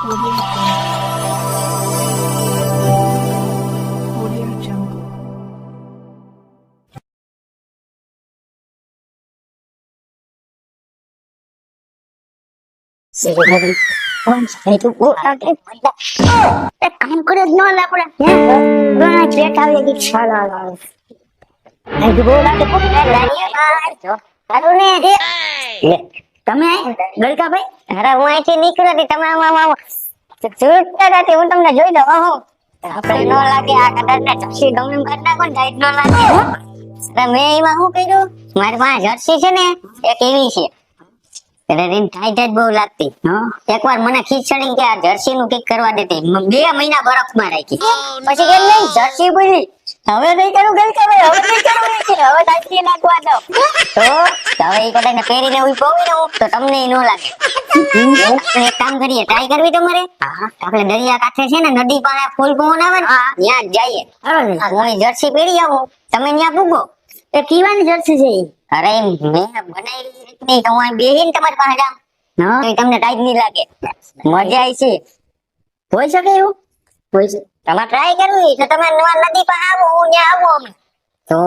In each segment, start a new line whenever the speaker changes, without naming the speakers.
Audio Jungle. Audio Jungle.
કામ કરે જ ન લાપડે ઘણા ચેટ આવી ગઈ ચાલો હાલો આઈ તમે ગલકાભાઈ? અરે હું અહીંથી નીકળ્યો હતી તમે આમ આમ છૂટતા નથી હું તમને જોઈ દઉં હો. આપણે ન લાગે આ કદાચ ને જર્સી ગમે કરી નાખો ને ટાઈટ ન લાગે અરે મેં એમાં શું કર્યું? મારી પાસે જર્સી છે ને એક એવી છે. એટલે રીન ટાઈટ જ બહુ લાગતી. એકવાર મને ખીચડી કે આ જર્સી નું કંઈક કરવા દેતી બે મહિના બરફમાં રાખી. પછી કે નહીં? જર્સી બોલી. હવે નહીં કરું ગઈ કે હવે નહીં કરું કે હવે ટાઈટ નાખવા દો તો? હવે એ કદાચ પહેરીને ઊભો પોવી ને તો તમને ન લાગે. એક કામ કરીએ ટ્રાય કરવી તમારે? આપણે દરિયા કાંઠે છે ને નદી પાસે ફૂલ પવન આવે ને ત્યાં જઈએ. હું જર્સી પહેરી આવો. તમે ત્યાં પૂગો એ કીવાની જર્સી છે? અરે મેં બનાવેલી રીતની તો હું બેહીને તમારી પાસે જામ તમને ટાઈટ નહીં લાગે. મજા આવી છે. હોય શકે એવું? તમારે ટ્રાય કરવી તો તમે નવા નદી પર આવો હું ત્યાં આવું અમે. તો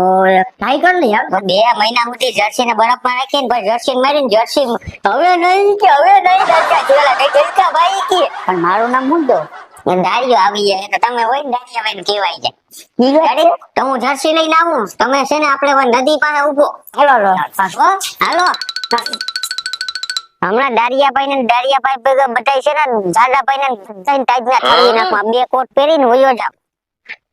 ટ્રાય કર લે યાર. બે મહિના સુધી જર્સી ને બરફમાં રાખીને પછી જર્સી મારીને જર્સી હવે નહીં કે હવે નહીં દરકા જોલા કઈ દરકા ભાઈ કે. પણ મારું નામ મુદ્દો દાડીઓ આવી જાય. તો તમે હોય ને દાડિયા ભાઈ કેવાય જાય તો હું જર્સી લઈને આવું. તમે છે ને આપણે નદી પાસે ઊભો હાલો હાલો. હાલો. હમણાં દારિયાભાઈ ને દારિયાભાઈ ભેગા બધા છે ને દાદાભાઈ ને ત્રણ ટાઈપ ના કરી નાખવા બે કોટ પહેરીને વયો જાવ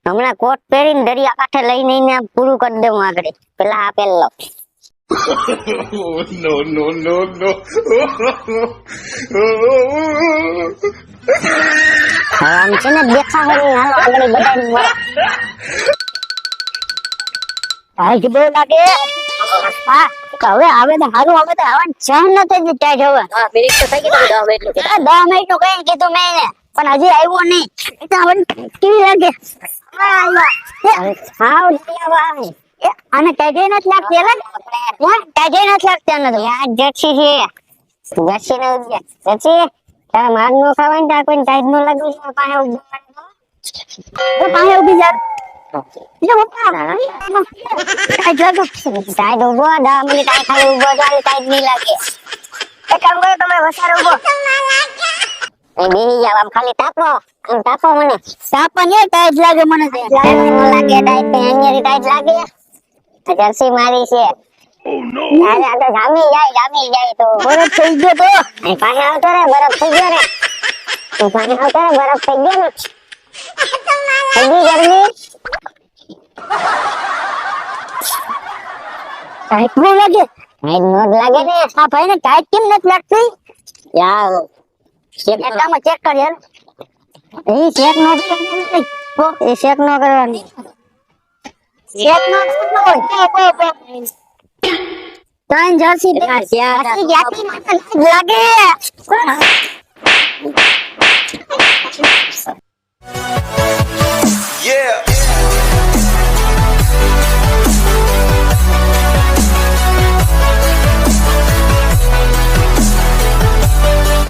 હમણાં કોટ પહેરીને દરિયા કાંઠે લઈને એને આમ પૂરું કરી દઉં આગળ પેલા આ પેલો
Oh, no, no, no, no.
હવે આમ છે ને દેખાવ હાલો આગળ બધાને મળે હાલ બહુ લાગે હા હવે આવે તો હારું હવે તો આવવાનું સહન નથી થતું છે હવે.
હા મિનિટ તો થઈ ગઈ દસ મિનિટનું
આ દસ મિનિટનું કઈ કીધું મેં એને. પણ હજી આવ્યો નહીં. તો હવે કેવી લાગે? હાવ આવે અને કાજે નથી લાગતી એલા? હે નથી લાગતી આને તો. યાર જર્સી છે. જર્સી ને જર્સી તારે માર નો ખાવાય ને તારે કોઈ ટાઈટ નો લાગુ. છે પાસે ઊભી પાસે ઊભી જા. લાગુ ટાઈટ ઊભો દસ મિનિટ આ ખાલી ઊભો ચાલે ટાઈટ નહીં લાગે એક કામ કરો તમે વસારો ઊભો બેહી જાવ આમ ખાલી તાપો આમ તાપો મને તાપો ને ટાઈટ લાગે મને તે લાગે ટાઈટ અહીંયા ટાઈટ લાગે જર્સી મારી છે ના તો જામી જાય જામી જાય તો બરફ થઈ ગયો તો પાણી આવતો રે બરફ થઈ ગયો રે પાણી આવતો રે બરફ થઈ ગયો ને ગઈ ગરમી? ટાઈટ નો લાગે. ટાઈટ નો લાગે ને. આ ભાઈ ને ટાઈટ કેમ નથી લાગતી? યાર ચેક કામ ચેક કર યાર. એ ચેક નો ઓ એ ચેક નો કરવાની. ચેક નો કરવાનો ત્રણ જર્સી લાગે.